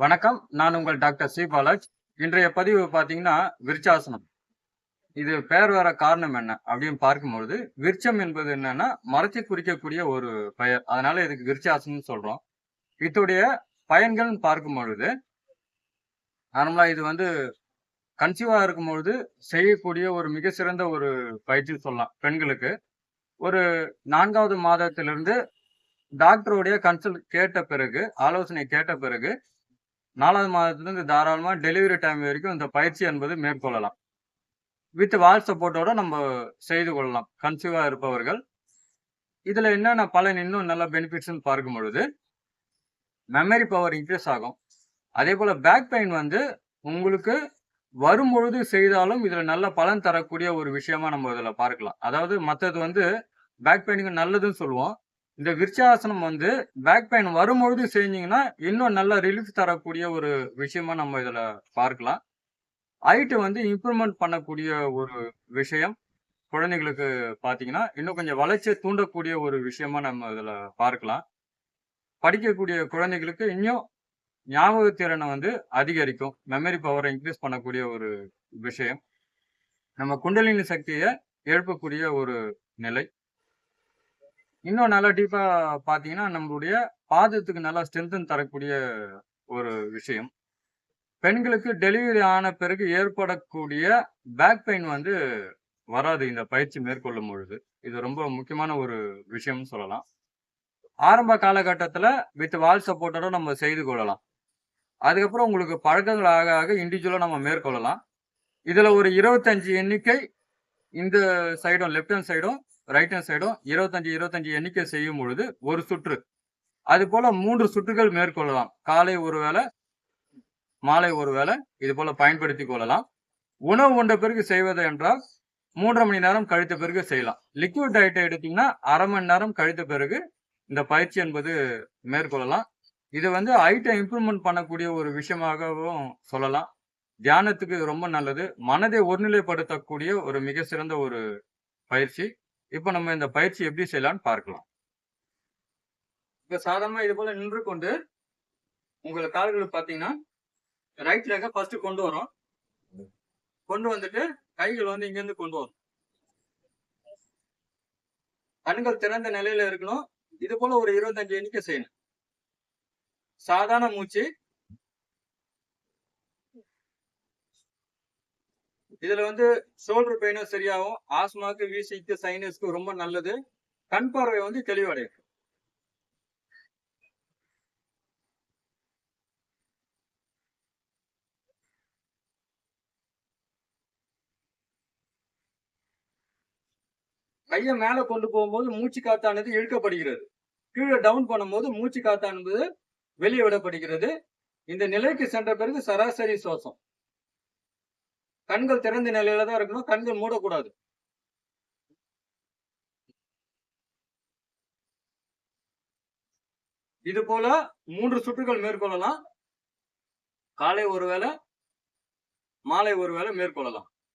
வணக்கம். நான் உங்கள் டாக்டர் சி. பாலாஜ். இன்றைய பதிவு பார்த்தீங்கன்னா விருச்சாசனம் இது பெயர் வர காரணம் என்ன அப்படின்னு பார்க்கும்பொழுது விருச்சம் என்பது என்னன்னா மரத்தை குறிக்கக்கூடிய ஒரு பெயர். அதனால இதுக்கு விருச்சாசனம் சொல்றோம். இதோடைய பயன்கள்னு பார்க்கும் பொழுது நார்மலா இது வந்து கன்சீவா இருக்கும் பொழுது செய்யக்கூடிய ஒரு மிக சிறந்த ஒரு பயிற்சி சொல்லலாம். பெண்களுக்கு. ஒரு நான்காவது மாதத்திலிருந்து டாக்டருடைய கன்சல்ட் கேட்ட பிறகு ஆலோசனை கேட்ட பிறகு நாலாவது மாதத்துலேருந்து தாராளமாக டெலிவரி டைம் வரைக்கும் இந்த பயிற்சி என்பது மேற்கொள்ளலாம். வித் வால் சப்போர்ட்டோட நம்ம செய்து கொள்ளலாம். கன்சீவாக இருப்பவர்கள். இதில் என்னென்ன பலன் இன்னும் நல்ல பெனிஃபிட்ஸ்னு பார்க்கும் பொழுது மெமரி பவர் இன்க்ரீஸ் ஆகும். அதே போல் பேக் பெயின் வந்து உங்களுக்கு வரும்பொழுது செய்தாலும் இதில் நல்ல பலன் தரக்கூடிய ஒரு விஷயமா நம்ம இதில் பார்க்கலாம். அதாவது மற்றது வந்து பேக் பெயினுக்கு நல்லதுன்னு சொல்லுவோம். இந்த விருச்சாசனம் வந்து பேக் பெயின் வரும்பொழுது செஞ்சீங்கன்னா இன்னும் நல்ல ரிலீஃப் தரக்கூடிய ஒரு விஷயமா நம்ம இதில் பார்க்கலாம். ஹைட்டு வந்து இம்ப்ரூவ்மெண்ட் பண்ணக்கூடிய ஒரு விஷயம். குழந்தைங்களுக்கு பார்த்தீங்கன்னா இன்னும் கொஞ்சம் வளர்ச்சியை தூண்டக்கூடிய ஒரு விஷயமா நம்ம இதில் பார்க்கலாம். படிக்கக்கூடிய குழந்தைகளுக்கு இன்னும் ஞாபக திறனை வந்து அதிகரிக்கும். மெமரி பவரை இன்க்ரீஸ் பண்ணக்கூடிய ஒரு விஷயம். நம்ம குண்டலினி சக்தியை எழுப்பக்கூடிய ஒரு நிலை. இன்னும் நல்லா டீப்பா பாத்தீங்கன்னா நம்மளுடைய பாதத்துக்கு நல்லா ஸ்ட்ரென்தன் தரக்கூடிய ஒரு விஷயம். பெண்களுக்கு டெலிவரி ஆன பிறகு ஏற்படக்கூடிய பேக் பெயின் வந்து வராது இந்த பயிற்சி மேற்கொள்ளும் பொழுது. இது ரொம்ப முக்கியமான ஒரு விஷயம்னு சொல்லலாம். ஆரம்ப காலகட்டத்தில் வித் வால் சப்போர்ட்டோட நம்ம செய்து கொள்ளலாம். அதுக்கப்புறம் உங்களுக்கு பழக்கங்கள் ஆக ஆக இண்டிவிஜுவலாக நம்ம மேற்கொள்ளலாம். இதில் ஒரு இருபத்தஞ்சு எண்ணிக்கை இந்த சைடும் லெஃப்ட் ஹேண்ட் சைடும் ரைட் ஹேண்ட் சைடும் இருபத்தஞ்சு இருபத்தஞ்சு எண்ணிக்கை செய்யும் பொழுது ஒரு சுற்று. அது போல மூன்று சுற்றுகள் மேற்கொள்ளலாம். காலை ஒரு வேளை மாலை ஒரு வேளை இது போல பயன்படுத்தி கொள்ளலாம். உணவு உண்ட பிறகு செய்வது என்றால் மூன்றரை மணி நேரம் கழித்த பிறகு செய்யலாம். லிக்விட் டயட்டை எடுத்தீங்கன்னா அரை மணி நேரம் கழித்த பிறகு இந்த பயிற்சி என்பது மேற்கொள்ளலாம். இது வந்து ஹைட்டை இம்ப்ரூவ்மெண்ட் பண்ணக்கூடிய ஒரு விஷயமாகவும் சொல்லலாம். தியானத்துக்கு ரொம்ப நல்லது. மனதை ஒருநிலைப்படுத்தக்கூடிய ஒரு மிக சிறந்த ஒரு பயிற்சி. இப்போ நம்ம இந்த பயிற்சி எப்படி செய்யலாம்னு பார்க்கலாம். இப்போ சாதாரணமாக இது போல நின்று கொண்டு உங்களை கால்கள் பார்த்தீங்கன்னா ரைட் லெக்க ஃபர்ஸ்ட் கொண்டு வரோம். கொண்டு வந்துட்டு கைகள் வந்து இங்கேருந்து கொண்டு வரும். கண்கள் திறந்த நிலையில இருக்கணும். இது போல ஒரு இருபத்தஞ்சு எண்ணிக்கை செய்யணும். சாதாரண மூச்சு இதுல வந்து ஷோல்டர் பெயினும் சரியாகும். ஆஸ்மாக்கு வீசிக்கு சைனஸ்க்கு ரொம்ப நல்லது. கண் பார்வை வந்து தெளிவடையும். கையை மேல கொண்டு போகும்போது மூச்சு காத்தானது இழுக்கப்படுகிறது. கீழே டவுன் பண்ணும்போது மூச்சு காத்தானது வெளியே விடப்படுகிறது. இந்த நிலைக்கு சென்ற பிறகு சராசரி சுவாசம். கண்கள் திறந்த நிலையில தான் இருக்கணும் கண்கள் மூடக்கூடாது. இது போல மூன்று சுற்றுகள் மேற்கொள்ளலாம். காலை ஒருவேளை மாலை ஒருவேளை மேற்கொள்ளலாம்.